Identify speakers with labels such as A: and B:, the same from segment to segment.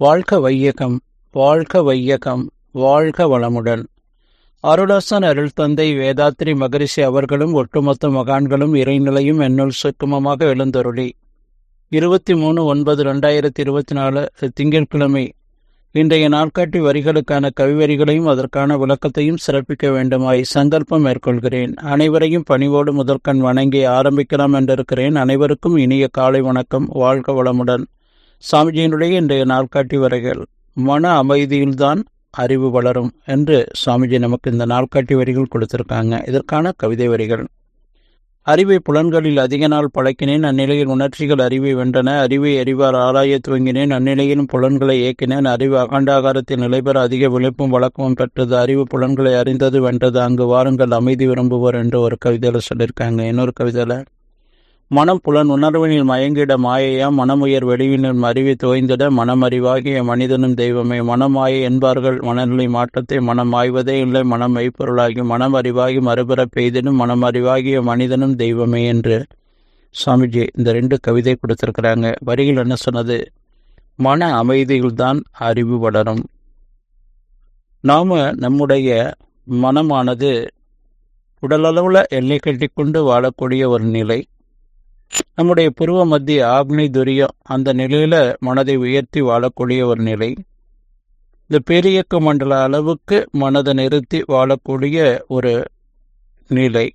A: வாழ்க வையகம் வாழ்க வையகம் வாழ்க வளமுடன். அருளாசன் அருள் தந்தை வேதாத்ரி மகரிஷி அவர்களும் ஒட்டுமொத்த மகான்களும் இறைநிலையும் என்னுள் சுக்குமமாக எழுந்தருளி. இருபத்தி மூணு ஒன்பது ரெண்டாயிரத்தி இருபத்தி நாலு திங்கட்கிழமை. இன்றைய நாட்காட்டி வரிகளுக்கான கவிவரிகளையும் அதற்கான விளக்கத்தையும் சிறப்பிக்க வேண்டுமாய் சங்கல்பம் மேற்கொள்கிறேன். அனைவரையும் பணிவோடு முதற்கண் வணங்கி ஆரம்பிக்கலாம் என்றிருக்கிறேன். அனைவருக்கும் இனிய காலை வணக்கம். வாழ்க வளமுடன். சாமிஜியினுடைய இன்றைய நாட்காட்டி வரைகள் மன அமைதியில்தான் அறிவு வளரும் என்று சாமிஜி நமக்கு இந்த நாட்காட்டி வரிகள் கொடுத்திருக்காங்க. இதற்கான கவிதை வரிகள். அறிவை புலன்களில் அதிக நாள் பழக்கினேன் அந்நிலையில் உணர்ச்சிகள் அறிவை வென்றன. அறிவை அறிவார் ஆராய துவங்கினேன் அந்நிலையிலும் புலன்களை இயக்கினேன். அறிவு அகண்டாகாரத்தில் நிலைபெற அதிக விழிப்பும் வழக்கமும் பெற்றது. அறிவு புலன்களை அறிந்தது வென்றது. அங்கு வாருங்கள் அமைதி விரும்புவர் என்று ஒரு கவிதையில் சொல்லியிருக்காங்க. இன்னொரு கவிதையில் மனம் புலன் உணர்வினில் மயங்கிட மாயையா மனமுயர் வெளிவினில் அறிவை தோய்ந்திட மனமறிவாகிய மனிதனும் தெய்வமே. மனமாய என்பார்கள் மனநிலை மாற்றத்தை மனம் ஆய்வதே இல்லை. மனம் மெய்ப்பொருளாகி மனம் அறிவாகி மறுபெற பெய்தினும் மனம் அறிவாகிய மனிதனும் தெய்வமே என்று சுவாமிஜி இந்த ரெண்டு கவிதை கொடுத்துருக்குறாங்க. வரிகள் என்ன சொன்னது? மன அமைதியில்தான் அறிவு வளரும். நாம் நம்முடைய மனமானது உடலளவில் எல்லை கட்டிக்கொண்டு வாழக்கூடிய ஒரு நிலை. நம்முடைய புருவ மத்திய ஆக்னி துரியம் அந்த நிலையில மனதை உயர்த்தி வாழக்கூடிய ஒரு நிலை. இந்த பெரியக்க மண்டல அளவுக்கு மனதை நிறுத்தி வாழக்கூடிய ஒரு நிலை.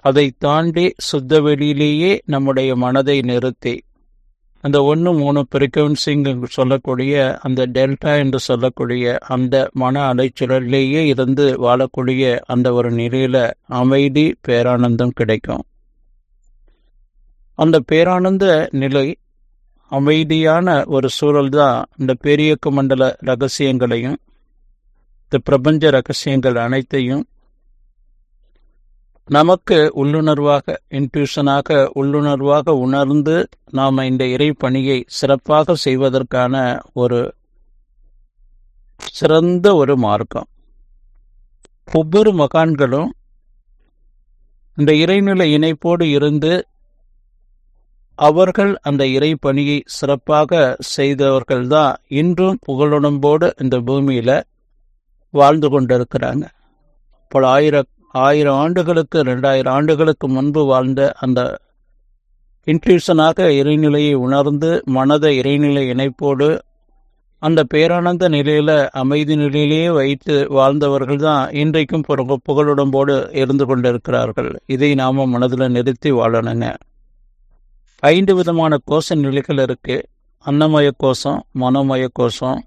A: அதை தாண்டி சுத்த வெளியிலேயே நம்முடைய மனதை நிறுத்தி அந்த ஒன்று மூணு பிரிக்கவன்சிங் சொல்லக்கூடிய அந்த டெல்டா என்று சொல்லக்கூடிய அந்த மன அலைச்சலிலேயே இருந்து வாழக்கூடிய அந்த ஒரு நிலையில அமைதி பேரானந்தம் கிடைக்கும். அந்த பேரானந்த நிலை அமைதியான ஒரு சூழல் தான் இந்த பேரியக்க மண்டல ரகசியங்களையும் இந்த பிரபஞ்ச ரகசியங்கள் அனைத்தையும் நமக்கு உள்ளுணர்வாக இன்ட்யூஷனாக உள்ளுணர்வாக உணர்ந்து நாம் இந்த இறை பணியை சிறப்பாக செய்வதற்கான ஒரு சிறந்த ஒரு மார்க்கம். ஒவ்வொரு மகான்களும் இந்த இறைநிலை இணைப்போடு இருந்து அவர்கள் அந்த இறை பணியை சிறப்பாக செய்தவர்கள்தான் இன்றும் புகழுடம்போடு இந்த பூமியில வாழ்ந்து கொண்டிருக்கிறாங்க. பல ஆயிரம் ஆயிரம் ஆண்டுகளுக்கு ரெண்டாயிரம் ஆண்டுகளுக்கு முன்பு வாழ்ந்த அந்த இன்ட்யூஷனாக இறைநிலையை உணர்ந்து மனதை இறைநிலை இணைப்போடு அந்த பேரானந்த நிலையில அமைதி நிலையிலேயே வைத்து வாழ்ந்தவர்கள் தான் இன்றைக்கும் புகழுடம்போடு இருந்து கொண்டிருக்கிறார்கள். இதை நாம மனதில் நிறுத்தி வாழணுங்க. ஐந்து விதமான கோஷ நிலைகள் இருக்கு. அன்னமய கோஷம் மனோமய கோஷம்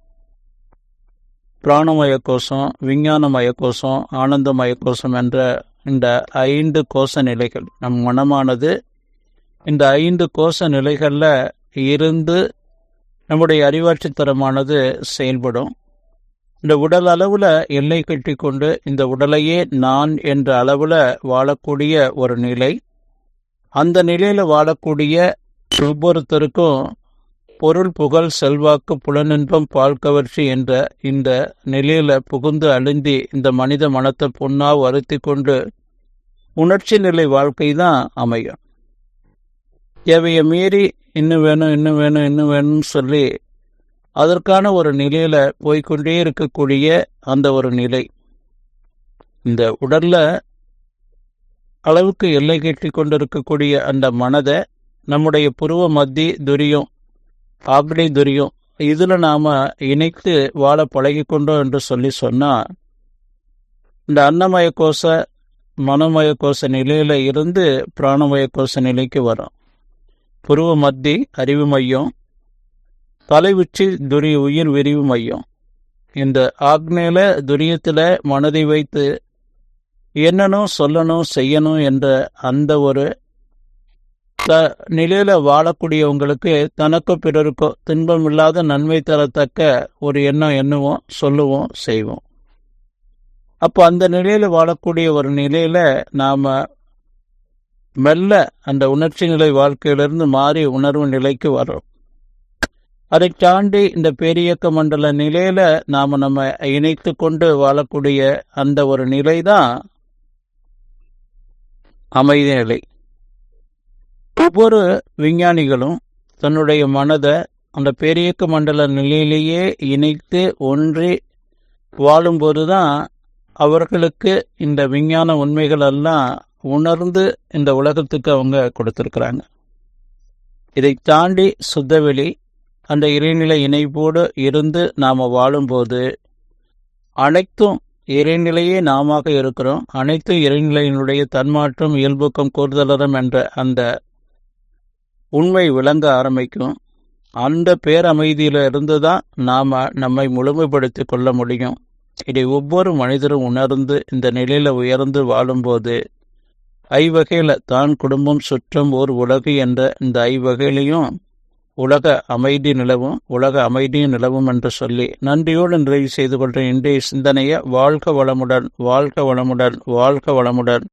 A: பிராணமய கோஷம் விஞ்ஞானமய கோஷம் ஆனந்தமய கோஷம் என்ற இந்த ஐந்து கோஷ நிலைகள். நம் மனமானது இந்த ஐந்து கோஷ நிலைகளில் இருந்து நம்முடைய அறிவாட்சி தரமானது செயல்படும். இந்த உடல் அளவில் எல்லை கட்டி கொண்டு இந்த உடலையே நான் என்ற அளவில் வாழக்கூடிய ஒரு நிலை. அந்த நிலையில் வாழக்கூடிய ஒவ்வொருத்தருக்கும் பொருள் புகழ் செல்வாக்கு புலனின்பம் பால் கவர்ச்சி என்ற இந்த நிலையில புகுந்து அழுந்தி இந்த மனித மனத்தை பொன்னா வருத்தி கொண்டு உணர்ச்சி நிலை வாழ்க்கை தான் அமையும். தேவையை மீறி இன்னும் வேணும் இன்னும் வேணும் இன்னும் வேணும்னு சொல்லி அதற்கான ஒரு நிலையில போய்கொண்டே இருக்கக்கூடிய அந்த ஒரு நிலை. இந்த உடல்ல அளவுக்கு எல்லை கட்டி கொண்டிருக்கக்கூடிய அந்த மனதை நம்முடைய புருவ மத்தி துரியம் ஆக்னி துரியம் இதில் நாம் இணைத்து வாழ பழகிக்கொண்டோம் என்று சொல்லி சொன்னால் இந்த அன்னமய கோஷ மனமய கோஷ நிலையில் இருந்து பிராணமய கோஷ நிலைக்கு வரும். புருவ மத்தி அறிவு மையம் தலைவுச்சி துரிய உயிர் விரிவு மையம். இந்த ஆக்னேல துரியத்தில் மனதை வைத்து என்னனும் சொல்லணும் செய்யணும் என்ற அந்த ஒரு த நிலையில வாழக்கூடியவங்களுக்கு தனக்கோ பிறருக்கோ துன்பம் இல்லாத நன்மை தரத்தக்க ஒரு எண்ணம் எண்ணுவோம் சொல்லுவோம் செய்வோம். அப்போ அந்த நிலையில வாழக்கூடிய ஒரு நிலையில நாம மெல்ல அந்த உணர்ச்சி நிலை வாழ்க்கையிலிருந்து மாறி உணர்வு நிலைக்கு வரோம் அதை தாண்டி இந்த பேரியக்க மண்டல நிலையில நாம நம்ம இணைத்து கொண்டு வாழக்கூடிய அந்த ஒரு நிலை தான் அமைதி நிலை ஒவ்வொரு விஞ்ஞானிகளும் தன்னுடைய மனதை அந்த பேரியக்க மண்டல நிலையிலேயே இணைத்து ஒன்றி வாழும்போது தான் அவர்களுக்கு இந்த விஞ்ஞான உண்மைகள் எல்லாம் உணர்ந்து இந்த உலகத்துக்கு அவங்க கொடுத்துருக்குறாங்க. இதை தாண்டி சுத்தவெளி அந்த இறைநிலை இணைப்போடு இருந்து நாம் வாழும்போது அனைத்தும் இறைநிலையே நாம இருக்கிறோம். அனைத்து இறைநிலையினுடைய தன்மாற்றம் இயல்புக்கம் கூறுதலரம் என்ற அந்த உண்மை விளங்க ஆரம்பிக்கும். அந்த பேரமைதியில இருந்து தான் நாம் நம்மை முழுமைப்படுத்தி கொள்ள முடியும். இதை ஒவ்வொரு மனிதரும் உணர்ந்து இந்த நிலையில உயர்ந்து வாழும்போது ஐவகையில் தான் குடும்பம் சுற்றம் ஓர் உலகு என்ற இந்த ஐவகையிலையும் உலக அமைதி நிலவும் உலக அமைதியும் நிலவும் என்று சொல்லி நன்றியோடு நிறைவு செய்து கொள்கிற இன்றைய சிந்தனையை வாழ்க வளமுடன் வாழ்க வளமுடன் வாழ்க வளமுடன்.